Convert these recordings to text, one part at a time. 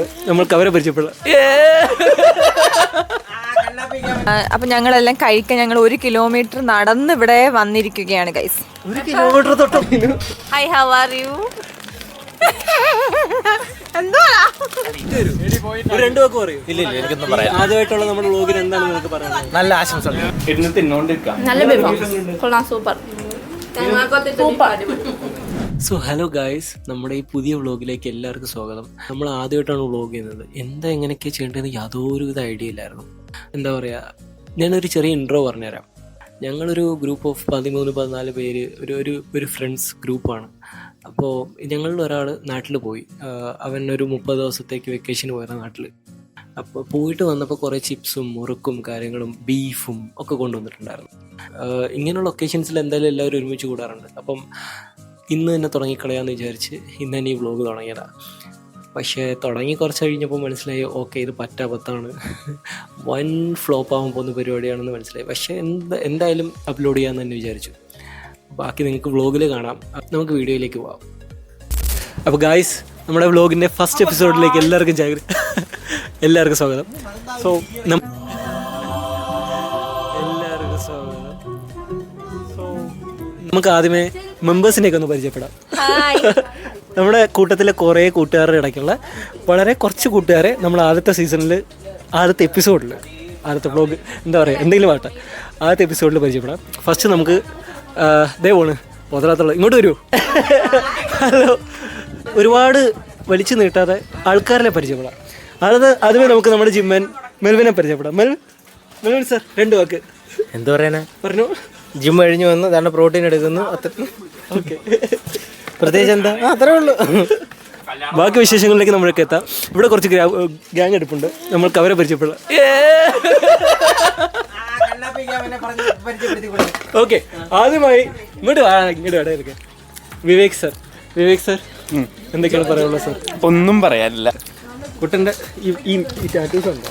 ഇരിപ്പുണ്ട് നമ്മൾക്ക് അവരെ പരിചയപ്പെടാം. അപ്പൊ ഞങ്ങളെല്ലാം കഴിക്കാൻ ഞങ്ങൾ ഒരു കിലോമീറ്റർ നടന്ന് ഇവിടെ വന്നിരിക്കുകയാണ് ഗൈസ് ഒരു കിലോമീറ്റർ തൊട്ട് ഹൈ ഹൗ ആർ യു ഒരു രണ്ട് വാക്ക് പറയൂ. ഇല്ല ഇല്ല എനിക്കൊന്നും പറയാം ആദ്യമായിട്ടുള്ള നമ്മുടെ എന്താണ് നിങ്ങൾക്ക് പറയാനുള്ളത് നല്ല ആശംസകൾ. ഇരുന്ന് തിന്നോണ്ടിരിക്കാം. നല്ല കൊള്ളാം സൂപ്പർ. സോ ഹലോ ഗായ്സ് നമ്മുടെ ഈ പുതിയ വ്ളോഗിലേക്ക് എല്ലാവർക്കും സ്വാഗതം. നമ്മൾ ആദ്യമായിട്ടാണ് വ്ളോഗ് ചെയ്യുന്നത്. എന്താ എങ്ങനെയൊക്കെ ചെയ്യേണ്ടതെന്ന് യാതൊരു വിധ ഐഡിയ ഇല്ലായിരുന്നു. എന്താ പറയുക ഞാനൊരു ചെറിയ ഇൻട്രോ പറഞ്ഞുതരാം. ഞങ്ങളൊരു ഗ്രൂപ്പ് ഓഫ് പതിമൂന്ന് പതിനാല് പേര് ഒരു ഒരു ഒരു ഫ്രണ്ട്സ് ഗ്രൂപ്പാണ് അപ്പോൾ ഞങ്ങളിൽ ഒരാൾ നാട്ടിൽ പോയി. അവൻ ഒരു മുപ്പത് ദിവസത്തേക്ക് വെക്കേഷന് പോയത് നാട്ടിൽ. അപ്പോൾ പോയിട്ട് വന്നപ്പോൾ കുറേ ചിപ്സും മുറുക്കും കാര്യങ്ങളും ബീഫും ഒക്കെ കൊണ്ടുവന്നിട്ടുണ്ടായിരുന്നു. ഇങ്ങനെയുള്ള ഒക്കേഷൻസിൽ എന്തായാലും എല്ലാവരും ഒരുമിച്ച് കൂടാറുണ്ട്. അപ്പം ഇന്ന് തന്നെ തുടങ്ങിക്കളയാമെന്ന് വിചാരിച്ച് ഇന്ന് തന്നെ ഈ വ്ലോഗ് തുടങ്ങിയതാണ് പക്ഷേ തുടങ്ങി കുറച്ച് കഴിഞ്ഞപ്പോൾ മനസ്സിലായി ഓക്കെ ഇത് പറ്റാപത്താണ് വൻ ഫ്ലോപ്പ് ആകാൻ പോകുന്ന പരിപാടിയാണെന്ന് മനസ്സിലായി. പക്ഷേ എന്ത് എന്തായാലും അപ്ലോഡ് ചെയ്യാമെന്ന് തന്നെ വിചാരിച്ചു. ബാക്കി നിങ്ങൾക്ക് വ്ലോഗിൽ കാണാം. നമുക്ക് വീഡിയോയിലേക്ക് പോവാം. അപ്പോൾ ഗായ്സ് നമ്മുടെ വ്ലോഗിന്റെ ഫസ്റ്റ് എപ്പിസോഡിലേക്ക് എല്ലാവർക്കും ജാഗ്രത എല്ലാവർക്കും സ്വാഗതം. സോ എല്ലാവർക്കും സ്വാഗതം. സോ നമുക്ക് ആദ്യമേ മെമ്പേഴ്സിനെയൊക്കെ ഒന്ന് പരിചയപ്പെടാം. നമ്മുടെ കൂട്ടത്തിലെ കുറേ കൂട്ടുകാരുടെ ഇടയ്ക്കുള്ള വളരെ കുറച്ച് കൂട്ടുകാരെ നമ്മൾ ആദ്യത്തെ സീസണിൽ ആദ്യത്തെ എപ്പിസോഡിൽ ആദ്യത്തെ ബ്ലോഗ് എന്താ പറയുക എന്തെങ്കിലും ആട്ടെ ആദ്യത്തെ എപ്പിസോഡിൽ പരിചയപ്പെടാം. ഫസ്റ്റ് നമുക്ക് ദേ പോണ് പൊതറാത്തുള്ള ഇങ്ങോട്ട് വരൂ. ഹലോ ഒരുപാട് വലിച്ചു നീട്ടാതെ ആൾക്കാരെ പരിചയപ്പെടാം. അത് ആദ്യമേ നമുക്ക് നമ്മുടെ ജിമ്മൻ മെൽവിനെ പരിചയപ്പെടാം. മെൽവിൻ മെൽവിൻ സാർ രണ്ട് വാക്ക്. എന്താ പറയാനാ? പറഞ്ഞു. ജിം കഴിഞ്ഞ് വന്ന് തന്നെ പ്രോട്ടീൻ എടുക്കുന്നു. അത്ര ഓക്കെ. പ്രത്യേകിച്ച് എന്താ? ആ, അത്രേ ഉള്ളൂ. ബാക്കി വിശേഷങ്ങളിലേക്ക് നമ്മളൊക്കെ എത്താം. ഇവിടെ കുറച്ച് ഗ്യാങ് എടുപ്പുണ്ട്. നമ്മൾക്ക് അവരെ പരിചയപ്പെടാം. ഓക്കെ. ആദ്യമായി ഇങ്ങോട്ട് ഇങ്ങോട്ട് വാടാ ഇരിക്കെ വിവേക് സർ. വിവേക് സർ എന്തൊക്കെയാണ് പറയാനുള്ളത് സർ? ഒന്നും പറയാനില്ല. കുട്ടന്റെ ഈ ഈ ടാറ്റൂസ് ഉണ്ടോ?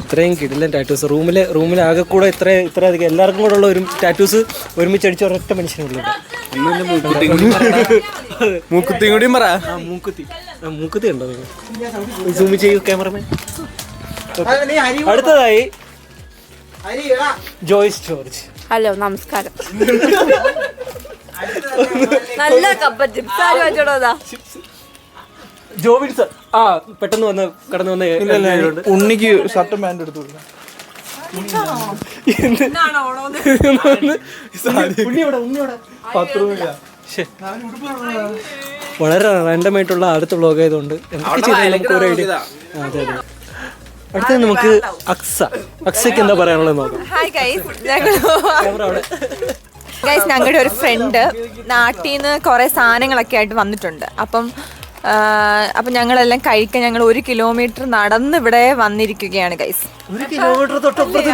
ഇത്രയും കിടിലൻ ടാറ്റൂസ് റൂമിലെ റൂമിൽ ആകെ കൂടെ ഇത്ര ഇത്ര അധികം എല്ലാവർക്കും കൂടെ ഉള്ള ഒരു ടാറ്റൂസ് ഒരുമിച്ച് അടിച്ച ഒരൊറ്റ മനുഷ്യനുള്ളത് മൂക്കുത്തിയും കൂടിയും പറ. മൂക്കുത്തി. മൂക്കുത്തി ഉണ്ടോ നിങ്ങൾ സൂം ചെയ്യൂ ക്യാമറമാൻ അടുത്തതായി ജോയ്സ് ജോർജ്. ഹലോ നമസ്കാരം. നല്ല കപ്പ ചിപ്സ് ആരും വെച്ചോടാ ജോബിൻ സർ. ആ പെട്ടെന്ന് വന്ന് കടന്നു വന്ന ഉണ്ണിക്ക് ഷർട്ടും പാന്റ് എടുത്തു. വളരെ റാൻഡമായിട്ടുള്ള അടുത്ത വ്ളോഗ് ആയതുകൊണ്ട് എന്തൊക്കെ ചെയ്താലും നമുക്ക് ഒരു ഐഡിയ. അതെ അതെ. അടുത്തത് നമുക്ക് അക്സ. അക്സയ്ക്ക് എന്താ പറയാനുള്ളത് നോക്കാം. ഹായ് ഗൈസ് ഗൈസ് ഞങ്ങളുടെ ഒരു ഫ്രണ്ട് നാട്ടിൽ നിന്ന് കുറെ സാധനങ്ങളൊക്കെ ആയിട്ട് വന്നിട്ടുണ്ട്. അപ്പം അപ്പം ഞങ്ങളെല്ലാം കഴിക്കാൻ ഞങ്ങൾ ഒരു കിലോമീറ്റർ നടന്ന് ഇവിടെ വന്നിരിക്കുകയാണ് ഗൈസ് ഒരു കിലോമീറ്റർ തൊട്ടപ്പുറത്ത്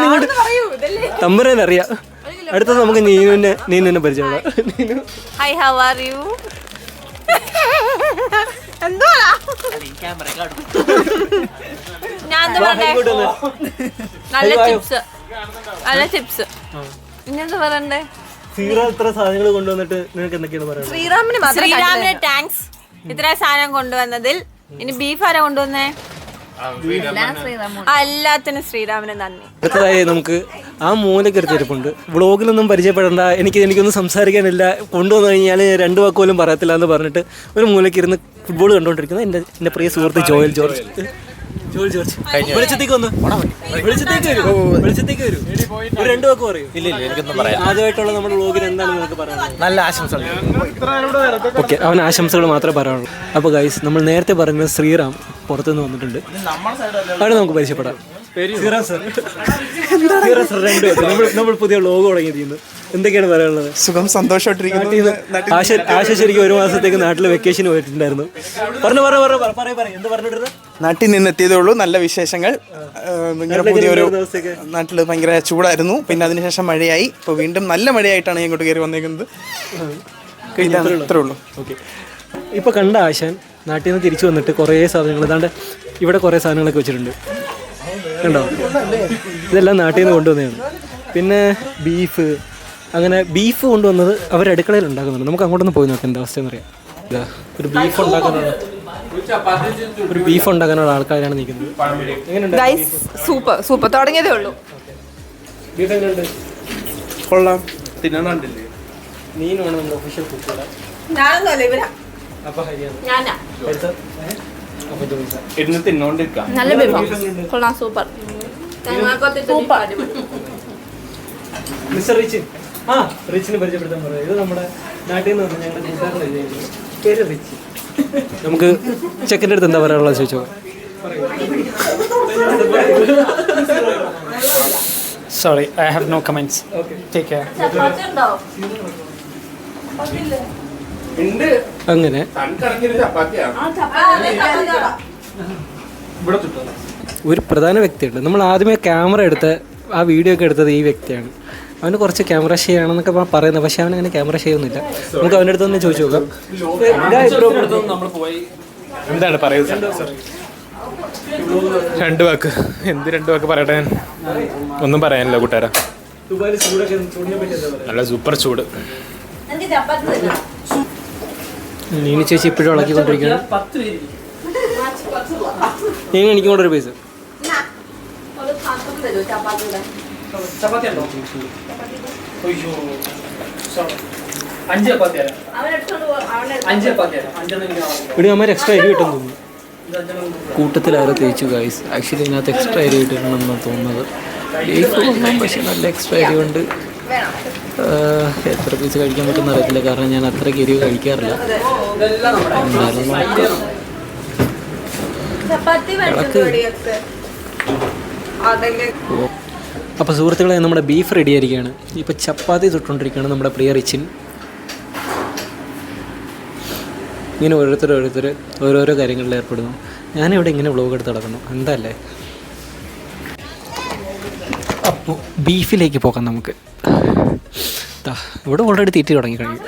അറിയാം അടുത്തത് നമുക്ക് നീനുവിനെ നീനുവിനെ പരിചയപ്പെടാം. Neenu. Hi how are you ഞാൻ എന്താ. നല്ല ചിപ്സ് നല്ല ചിപ്സ് ഇന്നെന്താ പറയണ്ടേ? ശ്രീറാം ഇത്ര സാധനങ്ങൾ കൊണ്ടുവന്നിട്ട് നിനക്ക് എന്തൊക്കെയാണ് പറയുന്നത് ശ്രീറാമിന് ശ്രീരാമിന് താങ്ക്സ് ഇത്ര സാധനം കൊണ്ടുവന്നതിൽ ഇനി ബീഫ് ആരാ കൊണ്ടുവന്നേ? എല്ലാത്തിനും ശ്രീരാമന് നന്ദി. അടുത്തതായി നമുക്ക്? ആ മൂലയ്ക്ക് എടുത്തിരിപ്പുണ്ട് വ്ളോഗിലൊന്നും പരിചയപ്പെടണ്ട. എനിക്ക് എനിക്കൊന്നും സംസാരിക്കാനില്ല. കൊണ്ടുവന്നു കഴിഞ്ഞാൽ രണ്ട് വാക്ക് പോലും പറയത്തില്ല എന്ന് പറഞ്ഞിട്ട് ഒരു മൂലക്കിരുന്ന് ഇരുന്ന് ഫുട്ബോൾ കണ്ടുകൊണ്ടിരിക്കുന്നത് എന്റെ എന്റെ പ്രിയ സുഹൃത്ത് ജോയൽ ജോർജ്. ജോയൽ ജോർജ് വെളിച്ചത്തേക്ക് വന്നു. വെളിച്ചത്തേക്ക് വരൂ. വെളിച്ചത്തേക്ക് വരൂ. ഒരു രണ്ട് വാക്ക് പറയൂ. ഇല്ല ഇല്ല എനിക്കൊന്നും പറയാം. ആദ്യമായിട്ടുള്ള നമ്മുടെ എന്താണ് നിങ്ങൾക്ക് പറയാനുള്ളത്? നല്ല ആശംസകൾ. ഓക്കെ അവൻ ആശംസകൾ മാത്രമേ പറയാനുള്ളൂ. അപ്പോൾ ഗൈസ് നമ്മൾ നേരത്തെ പറഞ്ഞ ശ്രീറാം പുറത്തുനിന്ന് വന്നിട്ടുണ്ട്. അവിടെ നമുക്ക് പരിചയപ്പെടാം. ശ്രീറാം സർ ശ്രീറാം സർ രണ്ട് നമ്മൾ നമ്മൾ പുതിയ ലോഗോ തുടങ്ങിയിരിക്കുന്നു എന്തൊക്കെയാണ് പറയാനുള്ളത്? സുഖം സന്തോഷമായിട്ടിരിക്കുന്നു. ആശ ആശ ശരിക്കും ഒരു മാസത്തേക്ക് നാട്ടിൽ വെക്കേഷൻ പോയിട്ടുണ്ടായിരുന്നു. പറഞ്ഞു പറഞ്ഞു പറഞ്ഞു പറയും പറയും. എന്ത് പറഞ്ഞിട്ട് നാട്ടിൽ നിന്ന് എത്തിയതേ ഉള്ളൂ. നല്ല വിശേഷങ്ങൾ. ഭയങ്കര പുതിയൊരു നാട്ടിൽ ഭയങ്കര ചൂടായിരുന്നു. പിന്നെ അതിനുശേഷം മഴയായി. ഇപ്പോൾ വീണ്ടും നല്ല മഴയായിട്ടാണ് ഞാൻ ഇങ്ങോട്ട് കയറി വന്നേക്കുന്നത്. ഇതാണ് ഇത്രേ ഉള്ളൂ. ഓക്കെ. ഇപ്പോൾ കണ്ട ആശാൻ നാട്ടിൽ നിന്ന് തിരിച്ചു വന്നിട്ട് കുറേ സാധനങ്ങൾ ഏതാണ്ട് ഇവിടെ കുറേ സാധനങ്ങളൊക്കെ വെച്ചിട്ടുണ്ട്. കണ്ടോ? ഇതെല്ലാം നാട്ടിൽ നിന്ന് കൊണ്ടുവന്നതാണ്. പിന്നെ ബീഫ് അങ്ങനെ ബീഫ് കൊണ്ടുവന്നത് അവർ അടുക്കളയിൽ ഉണ്ടാക്കുന്നുണ്ട്. നമുക്ക് അങ്ങോട്ടൊന്ന് പോയി നോക്കാം എന്താ അവസ്ഥ അറിയാം ഇതാ ഒരു ബീഫ് ഉണ്ടാക്കുന്നുണ്ട് ഒരു ബീഫ് ഉണ്ടാക്കാനുള്ള ആൾക്കാരാണ് നിൽക്കുന്നത്. സൂപ്പർ സൂപ്പർ തുടങ്ങിയതേ ഉള്ളൂ. കൊള്ളാം. തിന്നാണ്ടില്ലേ നമ്മുടെ ഒഫീഷ്യൽ കുക്ക് ഇരുന്ന് തിന്നോണ്ടിരിക്കാം. നല്ല ബീഫാ കൊള്ളാം സൂപ്പർ സൂപ്പർ മിസ്റ്റർ റിച്ച്. ആ റിച്ചിന് പരിചയപ്പെടുത്താൻ പറയാം. ഇത് നമ്മുടെ നാട്ടിൽ നിന്ന് വന്ന ഞങ്ങളുടെ കൂട്ടുകാരുടെ. പേര് റിച്ച്. നമുക്ക് ചെക്കന്റെ അടുത്ത് എന്താ പറയാനുള്ളത് ചോദിച്ചോ? Sorry I have no comments Take care. അങ്ങനെ. ഒരു പ്രധാന വ്യക്തിയുണ്ട്. നമ്മൾ ആദ്യമേ ക്യാമറ എടുത്ത് ആ വീഡിയോ ഒക്കെ എടുത്തത് ഈ വ്യക്തിയാണ്. അവന് കുറച്ച് ക്യാമറ ഷേ ആണെന്നൊക്കെ പറയുന്നത് പക്ഷെ അവൻ അങ്ങനെ ക്യാമറ ഷേ ഒന്നുമില്ല നമുക്ക് അവന്റെ അടുത്ത് തന്നെ ചോദിച്ചു നോക്കാം. എന്താണ് പറയുന്നത്? രണ്ട് വാക്ക്. എന്ത് രണ്ട് വാക്ക് പറയട്ടെ ഞാൻ? ഒന്നും പറയാനില്ല കൂട്ടുകാരാ. പറയുക നല്ല സൂപ്പർ ചൂട്. നീനി ചേച്ചി ഇപ്പോഴും ഇളക്കിക്കൊണ്ടിരിക്കുകയാണ് നീ എനിക്ക് കൊണ്ടൊരു പീസ് അഞ്ച് ചപ്പാത്തി അഞ്ച് ചപ്പാത്തി ഇവിടെ അമ്മ എക്സ്ട്രാ കിട്ടും തോന്നുന്നു. കൂട്ടത്തിൽ ആരെ തേച്ചു ഗൈസ് ആക്ച്വലി ഇതിനകത്ത് എക്സ്ട്രാ അരി കിട്ടണമെന്ന് തോന്നുന്നത്. ബീഫ് പക്ഷേ നല്ല എക്സ്ട്രാ അരി കൊണ്ട് എത്ര പീസ് കഴിക്കാൻ പറ്റുന്ന അറിയത്തില്ല. കാരണം ഞാൻ അത്രയ്ക്ക് എരിവ് കഴിക്കാറില്ല. ഓ. അപ്പോൾ സുഹൃത്തുക്കളെ നമ്മുടെ ബീഫ് റെഡി ആയിരിക്കുകയാണ്. ഇപ്പോൾ ചപ്പാത്തി തൊട്ടുകൊണ്ടിരിക്കുകയാണ് നമ്മുടെ പ്രിയ റിച്ചിൻ. ഇങ്ങനെ ഓരോരുത്തർ ഓരോരുത്തർ ഓരോരോ കാര്യങ്ങളിൽ ഏർപ്പെടുന്നു. ഞാനിവിടെ ഇങ്ങനെ വ്ളോഗ് എടുത്ത് നടക്കുന്നു. എന്തല്ലേ? അപ്പോൾ ബീഫിലേക്ക് പോകാം നമുക്ക്. ഇവിടെ ഓൾറെഡി തീറ്റി തുടങ്ങി കഴിഞ്ഞു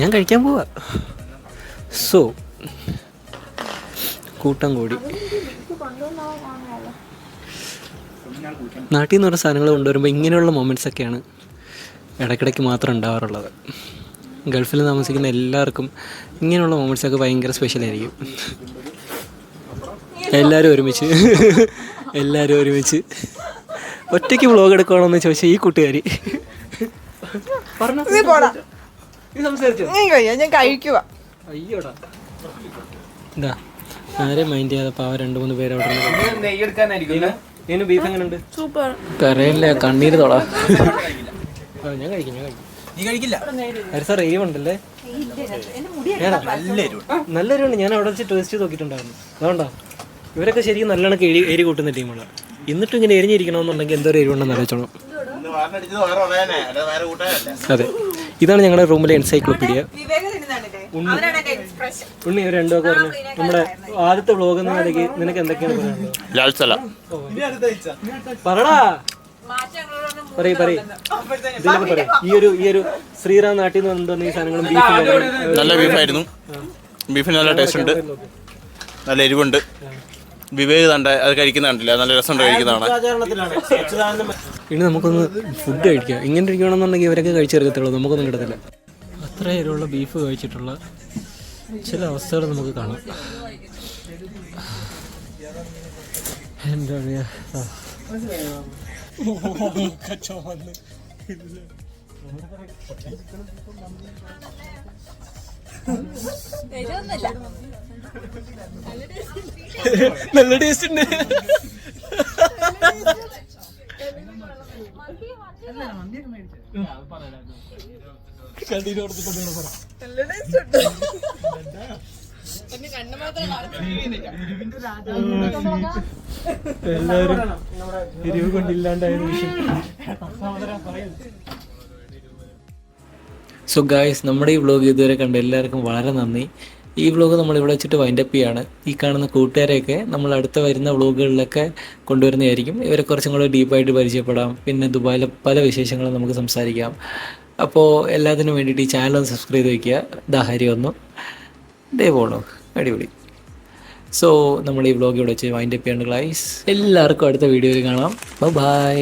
ഞാൻ കഴിക്കാൻ പോവാ. സോ കൂട്ടം കൂടി. നാട്ടിൽ നിന്ന് ഓരോ സാധനങ്ങൾ കൊണ്ടുവരുമ്പോൾ ഇങ്ങനെയുള്ള മൊമെന്റ്സ് ഒക്കെയാണ് ഇടയ്ക്കിടയ്ക്ക് മാത്രം ഉണ്ടാവാറുള്ളത്. ഗൾഫിൽ താമസിക്കുന്ന എല്ലാവർക്കും ഇങ്ങനെയുള്ള മൊമെന്റ്സ് ഒക്കെ ഭയങ്കര സ്പെഷ്യലായിരിക്കും എല്ലാവരും ഒരുമിച്ച്. എല്ലാവരും ഒരുമിച്ച്. ഒറ്റയ്ക്ക് വ്ളോഗ് എടുക്കണമെന്ന് ചോദിച്ചാൽ ഈ കൂട്ടുകാരി. ഞാൻ കഴിക്കുക അയ്യോടാ. എന്താ ആരെയും മൈൻഡ് ചെയ്യാതെ പാവ രണ്ട് മൂന്ന് പേര് അവിടെ ഇരുന്ന് എടുക്കാനായിരിക്കും ഇതിന് ബീഫ് എങ്ങനെയുണ്ട് സൂപ്പർ. കരയില്ല കണ്ണീര് തൊടാ. ഞാൻ കഴിക്കും ഞാൻ കഴിക്കും. നീ കഴിക്കില്ല? സാർ എരിവുണ്ടല്ലേ ഏടാ? നല്ല എരിവുണ്ട്. ഞാൻ അവിടെ വെച്ച് ടേസ്റ്റ് ചെയ്ത് നോക്കിയിട്ടുണ്ടായിരുന്നു. അതുകൊണ്ടാ. ഇവരൊക്കെ ശരിക്കും നല്ലോണം എരി എരി കൂട്ടുന്ന ടീമാണ് എന്നിട്ടും ഇങ്ങനെ എരിഞ്ഞിരിക്കണമെന്നുണ്ടെങ്കിൽ എന്തോ എരിവുണ്ടെന്ന് അറിയിച്ചോളൂ അതെ. ഇതാണ് ഞങ്ങളുടെ റൂമിലെ എൻസൈക്ലോപ്പീഡിയ ഉണ്ണി. ഒരു രണ്ടു ഒക്കെ പറഞ്ഞു. നമ്മുടെ ആദ്യത്തെ വ്ളോഗ് എന്ന നിലയ്ക്ക് നിനക്ക് എന്തൊക്കെയാണ് സല പറടാ. പറയ് പറയ്. ഇതിലൊക്കെ പറയ്. ഈ ഒരു ഈ ഒരു ശ്രീറാം നാട്ടിൽ നിന്ന് വന്നിട്ട് ഈ സാധനങ്ങളും ബീഫ് നല്ല ബീഫായിരുന്നു. ബീഫിന് നല്ല ടേസ്റ്റ് ഉണ്ട്. നല്ല എരിവുണ്ട്. വിവേക് തണ്ട അത് കഴിക്കുന്ന കണ്ടില്ല. നല്ല രസമുണ്ട് കഴിക്കുന്നതാണ് ഇനി നമുക്കൊന്ന് ഫുഡ് കഴിക്കാം. ഇങ്ങനെ ഇരിക്കണമെന്നുണ്ടെങ്കിൽ ഇവരൊക്കെ കഴിച്ചെടുക്കത്തുള്ളൂ നമുക്കൊന്നും കിട്ടത്തില്ല. അത്ര എരിവുള്ള ബീഫ് കഴിച്ചിട്ടുള്ള ചില അവസ്ഥകൾ നമുക്ക് കാണാം. എന്താ പറയുക. നല്ല ടേസ്റ്റ് ഉണ്ട്. എല്ലാവരും എരിവ് കൊണ്ടില്ലാണ്ടായ സോ ഗായ്സ് നമ്മുടെ ഈ വ്ളോഗ് ഇതുവരെ കണ്ട എല്ലാവർക്കും വളരെ നന്ദി. ഈ വ്ളോഗ് നമ്മൾ ഇവിടെ വെച്ചിട്ട് വൈൻഡപ്പ് ചെയ്യാണ്. ഈ കാണുന്ന കൂട്ടുകാരെയൊക്കെ നമ്മൾ അടുത്ത വരുന്ന വ്ളോഗുകളിലൊക്കെ കൊണ്ടുവരുന്നതായിരിക്കും. ഇവരെ കുറച്ചും കൂടെ ഡീപ്പായിട്ട് പരിചയപ്പെടാം. പിന്നെ ദുബായിലെ പല വിശേഷങ്ങളും നമുക്ക് സംസാരിക്കാം. അപ്പോൾ എല്ലാത്തിനും വേണ്ടിയിട്ട് ഈ ചാനൽ ഒന്ന് സബ്സ്ക്രൈബ് ചെയ്ത് വയ്ക്കുക ദാഹരി വന്നു. ഡേ പോണോ. അടിപൊളി. സോ നമ്മൾ ഈ വ്ളോഗ് ഇവിടെ വെച്ച് വൈൻഡപ്പ് ചെയ്യേണ്ട ഗ്ലൈസ് എല്ലാവർക്കും അടുത്ത വീഡിയോയിൽ കാണാം. ബൈ